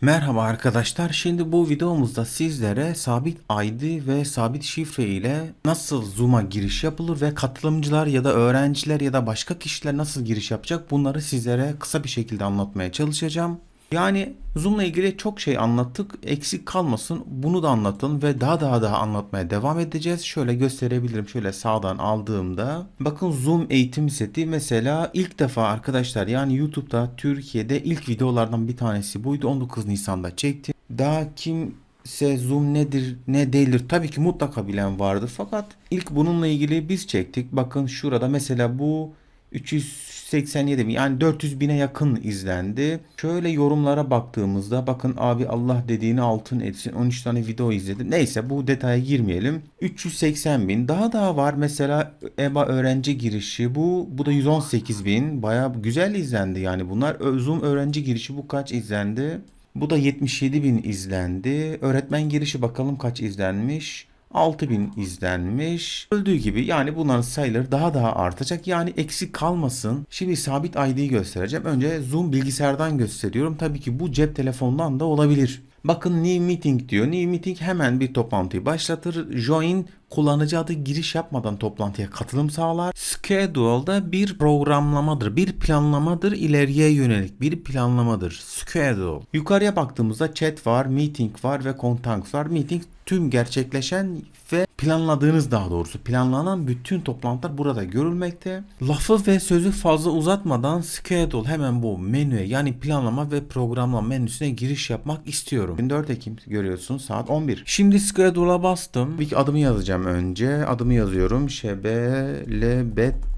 Merhaba arkadaşlar. Şimdi bu videomuzda sizlere sabit ID ve sabit şifre ile nasıl Zoom'a giriş yapılır ve katılımcılar ya da öğrenciler ya da başka kişiler nasıl giriş yapacak bunları sizlere kısa bir şekilde anlatmaya çalışacağım. Yani Zoom'la ilgili çok şey anlattık. Eksik kalmasın. Bunu da anlatın ve daha daha daha anlatmaya devam edeceğiz. Şöyle gösterebilirim. Şöyle sağdan aldığımda. Bakın Zoom eğitim seti mesela ilk defa arkadaşlar yani YouTube'da Türkiye'de ilk videolardan bir tanesi buydu. 19 Nisan'da çektim. Daha kimse Zoom nedir ne değildir tabii ki mutlaka bilen vardır. Fakat ilk bununla ilgili biz çektik. Bakın şurada mesela bu 387 bin yani 400 bine yakın izlendi. Şöyle yorumlara baktığımızda bakın abi Allah dediğini altın etsin 13 tane video izledim. Neyse bu detaya girmeyelim. 380 bin daha daha var mesela EBA öğrenci girişi bu bu da 118 bin baya güzel izlendi yani bunlar Zoom öğrenci girişi bu kaç izlendi? Bu da 77 bin izlendi. Öğretmen girişi bakalım kaç izlenmiş. 6000 izlenmiş. Öldüğü gibi yani bunların sayıları daha daha artacak. Yani eksik kalmasın. Şimdi sabit ID'yi göstereceğim. Önce Zoom bilgisayardan gösteriyorum. Tabii ki bu cep telefonundan da olabilir. Bakın New Meeting diyor. New Meeting hemen bir toplantıyı başlatır. Join kullanıcı adı giriş yapmadan toplantıya katılım sağlar. Schedule'da bir programlamadır, bir planlamadır, ileriye yönelik bir planlamadır. Schedule. Yukarıya baktığımızda chat var, meeting var ve contacts var. Meeting tüm gerçekleşen ve planladığınız daha doğrusu planlanan bütün toplantılar burada görülmekte. Lafı ve sözü fazla uzatmadan schedule hemen bu menüye yani planlama ve programlama menüsüne giriş yapmak istiyorum. 24 Ekim görüyorsun saat 11. Şimdi schedule'a bastım. Bir adımı yazacağım önce. Adımı yazıyorum. Şebelebet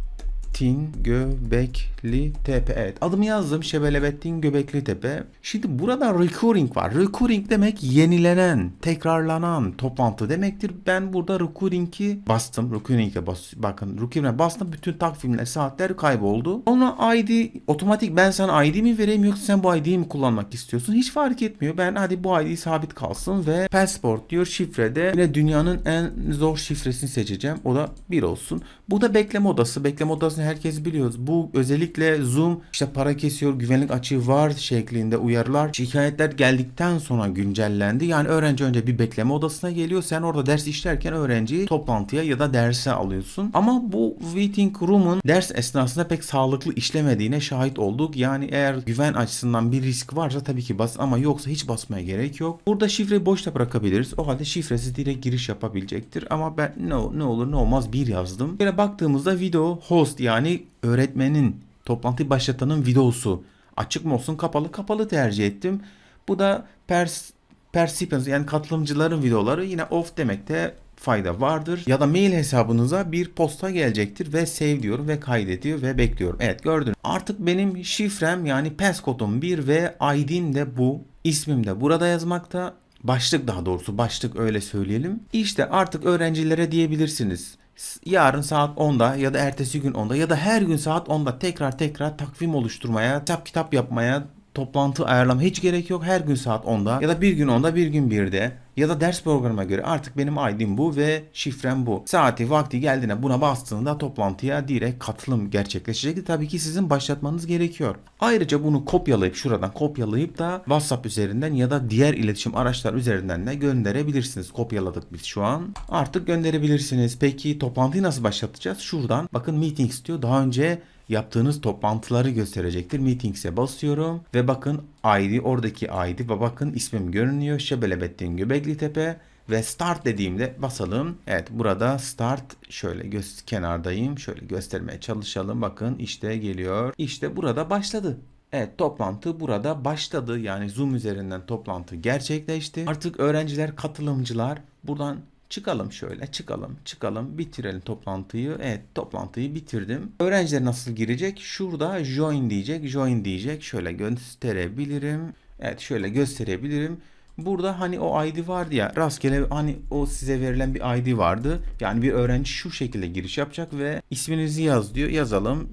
Tin Göbekli Tepe. Evet adımı yazdım. Şebelebettin Göbekli Tepe. Şimdi burada recurring var. Recurring demek yenilenen, tekrarlanan toplantı demektir. Ben burada recurring'i bastım. Recurring'e bas bakın recurring'e bastım. Bütün takvimler, saatler kayboldu. Sonra ID otomatik ben sana ID mi vereyim yoksa sen bu ID'yi mi kullanmak istiyorsun? Hiç fark etmiyor. Ben hadi bu ID sabit kalsın ve passport diyor şifrede. Yine dünyanın en zor şifresini seçeceğim. O da 1 olsun. Bu da bekleme odası. Bekleme odasını herkes biliyoruz. Bu özellikle Zoom işte para kesiyor, güvenlik açığı var şeklinde uyarılar. Şikayetler geldikten sonra güncellendi. Yani öğrenci önce bir bekleme odasına geliyor. Sen orada ders işlerken öğrenciyi toplantıya ya da derse alıyorsun. Ama bu waiting room'un ders esnasında pek sağlıklı işlemediğine şahit olduk. Yani eğer güven açısından bir risk varsa tabii ki bas ama yoksa hiç basmaya gerek yok. Burada şifreyi boşta bırakabiliriz. O halde şifresiz direkt giriş yapabilecektir. Ama ben ne, ne olur ne olmaz bir yazdım. Böyle baktığımızda video host yani öğretmenin toplantıyı başlatanın videosu açık mı olsun kapalı kapalı tercih ettim. Bu da pers participants yani katılımcıların videoları yine off demekte fayda vardır. Ya da mail hesabınıza bir posta gelecektir ve save diyorum ve kaydediyor ve bekliyorum. Evet gördün. Artık benim şifrem yani passcode'um 1 ve ID'm de bu. İsmim de burada yazmakta. Başlık daha doğrusu başlık öyle söyleyelim. İşte artık öğrencilere diyebilirsiniz. Yarın saat 10'da ya da ertesi gün 10'da ya da her gün saat 10'da tekrar tekrar takvim oluşturmaya, kitap kitap yapmaya, toplantı ayarlama hiç gerek yok. Her gün saat 10'da ya da bir gün 10'da bir gün 1'de ya da ders programına göre artık benim ID'm bu ve şifrem bu. Saati vakti geldiğinde buna bastığında toplantıya direkt katılım gerçekleşecektir. Tabii ki sizin başlatmanız gerekiyor. Ayrıca bunu kopyalayıp şuradan kopyalayıp da WhatsApp üzerinden ya da diğer iletişim araçlar üzerinden de gönderebilirsiniz. Kopyaladık biz şu an. Artık gönderebilirsiniz. Peki toplantıyı nasıl başlatacağız? Şuradan bakın meetings diyor. Daha önce yaptığınız toplantıları gösterecektir. Meetings'e basıyorum ve bakın ID oradaki ID ve bakın ismim görünüyor. Şebelebettin Göbekli Tepe ve start dediğimde basalım. Evet burada start şöyle göz kenardayım. Şöyle göstermeye çalışalım. Bakın işte geliyor. İşte burada başladı. Evet toplantı burada başladı. Yani Zoom üzerinden toplantı gerçekleşti. Artık öğrenciler, katılımcılar buradan Çıkalım şöyle çıkalım çıkalım bitirelim toplantıyı. Evet toplantıyı bitirdim. Öğrenciler nasıl girecek? Şurada join diyecek join diyecek. Şöyle gösterebilirim. Evet şöyle gösterebilirim. Burada hani o ID vardı ya rastgele hani o size verilen bir ID vardı. Yani bir öğrenci şu şekilde giriş yapacak ve isminizi yaz diyor. Yazalım.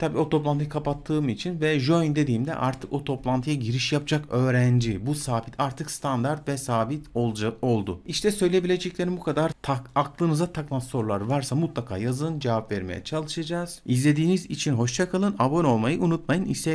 Tabii o toplantıyı kapattığım için ve join dediğimde artık o toplantıya giriş yapacak öğrenci. Bu sabit artık standart ve sabit olacak oldu. İşte söyleyebileceklerim bu kadar. Tak, aklınıza takılan sorular varsa mutlaka yazın cevap vermeye çalışacağız. İzlediğiniz için hoşçakalın. Abone olmayı unutmayın. İste